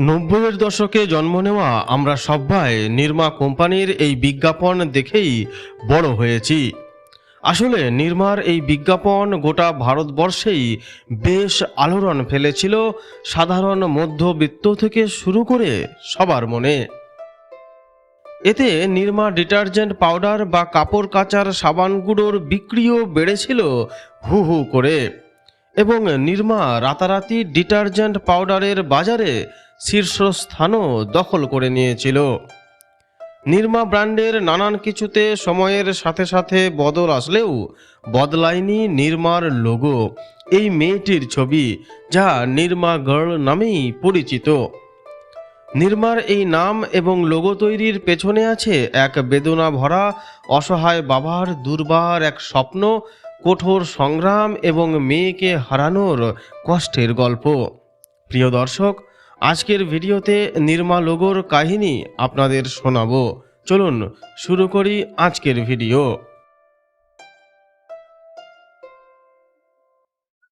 নব্বইয়ের দশকে জন্ম নেওয়া আমরা সবাই নির্মা কোম্পানির এই বিজ্ঞাপন দেখেই বড় হয়েছি। আসলে নির্মার এই বিজ্ঞাপন গোটা ভারতবর্ষেই বেশ আলোড়ন ফেলেছিল সাধারণ মধ্যবিত্ত থেকে শুরু করে সবার মনে। এতে নির্মা ডিটারজেন্ট পাউডার বা কাপড় কাচার সাবান গুঁড়োর বিক্রিও বেড়েছিল হু হু করে। এবং নির্মা রাতারাতি ডিটারজেন্ট পাউডারের বাজারে শীর্ষস্থানও দখল করে নিয়েছিল। নির্মা ব্র্যান্ডের নানান কিছুতে সময়ের সাথে সাথে বদল আসলেও বদলায়নি নির্মার লোগো এই মেয়েটির ছবি, যা নির্মা গার্ল নামেই পরিচিত। নির্মার এই নাম এবং লোগো তৈরির পেছনে আছে এক বেদনা ভরা অসহায় বাবার দুর্বার এক স্বপ্ন, কঠোর সংগ্রাম এবং মেয়েকে হারানোর কষ্টের গল্প। প্রিয় দর্শক আজকের ভিডিওতে নির্মা লোগোর কাহিনী আপনাদের শোনাবো। চলুন শুরু করি আজকের ভিডিও।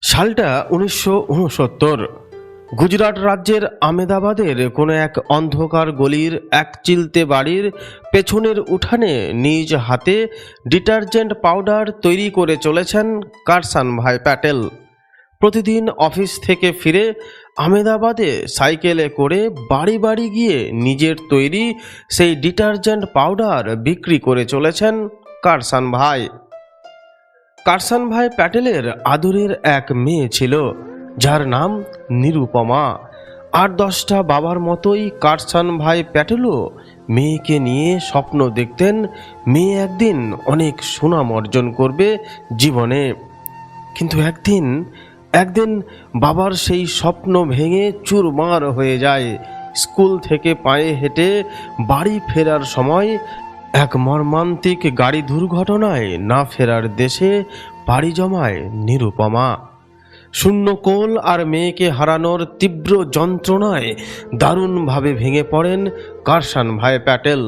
সালটা উনিশশো উনসত্তর। গুজরাট রাজ্যের আমেদাবাদের কোনো এক অন্ধকার গলির এক চিলতে বাড়ির পেছনের উঠানে নিজ হাতে ডিটারজেন্ট পাউডার তৈরি করে চলেছেন কারসান ভাই প্যাটেল। প্রতিদিন অফিস থেকে ফিরে আমেদাবাদে সাইকেলে করে বাড়ি বাড়ি গিয়ে নিজের তৈরি সেই ডিটারজেন্ট পাউডার বিক্রি করে চলেছেন কারসান ভাই। কারসান ভাই প্যাটেলের আদরের এক মেয়ে ছিল, যার নাম নিরুপমা। আর দশটা বাবার মতোই কারসান ভাই প্যাটেলও মেয়েকে নিয়ে স্বপ্ন দেখতেন, মেয়ে একদিন অনেক সুনাম অর্জন করবে জীবনে। কিন্তু একদিন একদিন বাবার সেই স্বপ্ন ভেঙে চুরমার হয়ে যায়। স্কুল থেকে পায়ে হেঁটে বাড়ি ফেরার সময় এক মর্মান্তিক গাড়ি দুর্ঘটনায় না ফেরার দেশে পাড়ি জমায় নিরুপমা। শূন্য কোল আর মেয়েকে হারানোর তীব্র যন্ত্রণায় দারুণভাবে ভেঙে পড়েন কারসান ভাই প্যাটেল।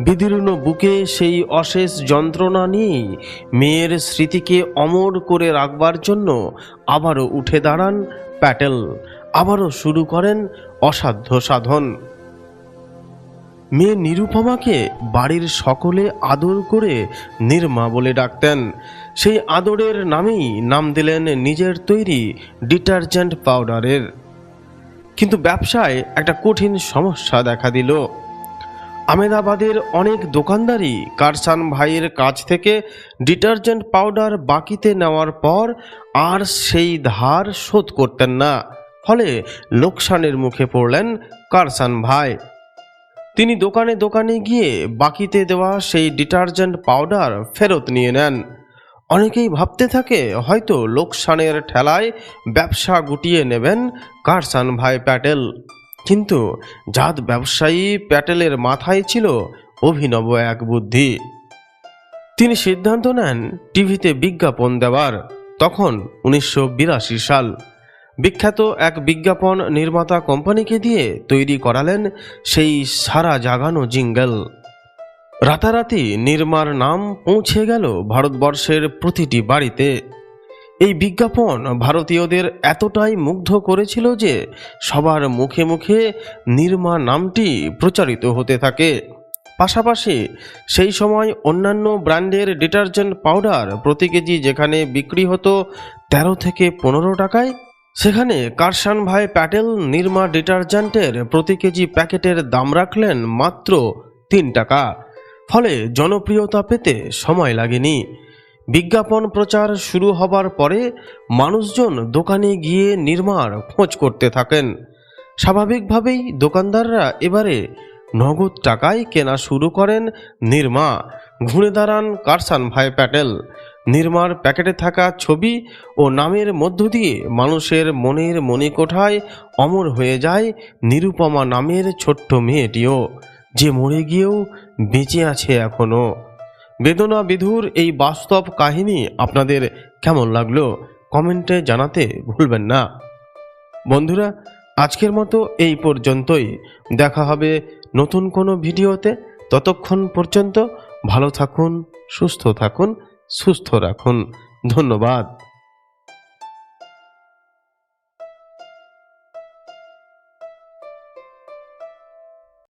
বিদীর্ণ বুকে সেই অশেষ যন্ত্রণা নিয়েই মেয়ের স্মৃতিকে অমর করে রাখবার জন্য আবারও উঠে দাঁড়ান প্যাটেল। আবারও শুরু করেন অসাধ্য সাধন। মেয়ে নিরুপমাকে বাড়ির সকলে আদর করে নির্মা বলে ডাকতেন। সেই আদরের নামেই নাম দিলেন নিজের তৈরি ডিটারজেন্ট পাউডারের। কিন্তু ব্যবসায় একটা কঠিন সমস্যা দেখা দিল। আমেদাবাদের অনেক দোকানদারই কারসান ভাইয়ের কাছ থেকে ডিটারজেন্ট পাউডার বাকিতে নেওয়ার পর আর সেই ধার শোধ করতেন না। ফলে লোকসানের মুখে পড়লেন কারসান ভাই। তিনি দোকানে দোকানে গিয়ে বাকিতে দেওয়া সেই ডিটারজেন্ট পাউডার ফেরত নিয়ে নেন। অনেকেই ভাবতে থাকে, হয়তো লোকসানের ঠেলায় ব্যবসা গুটিয়ে নেবেন কারসান ভাই প্যাটেল। কিন্তু জাত ব্যবসায়ী প্যাটেলের মাথায় ছিল অভিনব এক বুদ্ধি। তিনি সিদ্ধান্ত নেন টিভিতে বিজ্ঞাপন দেওয়ার। তখন উনিশশো বিরাশি সাল বিখ্যাত এক বিজ্ঞাপন নির্মাতা কোম্পানিকে দিয়ে তৈরি করালেন সেই সারা জাগানো জিঙ্গেল। রাতারাতি নির্মার নাম পৌঁছে গেল ভারতবর্ষের প্রতিটি বাড়িতে। এই বিজ্ঞাপন ভারতীয়দের এতটাই মুগ্ধ করেছিল যে সবার মুখে মুখে নির্মা নামটি প্রচারিত হতে থাকে। পাশাপাশি সেই সময় অন্যান্য ব্র্যান্ডের ডিটারজেন্ট পাউডার প্রতি কেজি যেখানে বিক্রি হতো তেরো থেকে পনেরো টাকায়, সেখানে কারসান ভাই প্যাটেল নির্মা ডিটারজেন্টের প্রতি কেজি প্যাকেটের দাম রাখলেন মাত্র তিন টাকা। ফলে জনপ্রিয়তা পেতে সময় লাগেনি। বিজ্ঞাপন প্রচার শুরু হবার পরে মানুষজন দোকানে গিয়ে নির্মার খোঁজ করতে থাকেন। স্বাভাবিকভাবেই দোকানদাররা এবারে নগদ টাকায় কেনা শুরু করেন নির্মা ঘুরে দাঁড়ান কারসান ভাই প্যাটেল। নির্মার প্যাকেটে থাকা ছবি ও নামের মধ্য দিয়ে মানুষের মনের মণিকোঠায় অমর হয়ে যায় নিরুপমা নামের ছোট্ট মেয়েটিও, যে মরে গিয়েও বেঁচে আছে এখনও বেদনা বিধুর এই বাস্তব কাহিনী আপনাদের কেমন লাগল কমেন্টে জানাতে ভুলবেন না। বন্ধুরা, আজকের মতো এই পর্যন্তই। দেখা হবে নতুন কোনো ভিডিওতে। ততক্ষণ পর্যন্ত ভালো থাকুন, সুস্থ থাকুন, সুস্থ রাখুন। ধন্যবাদ।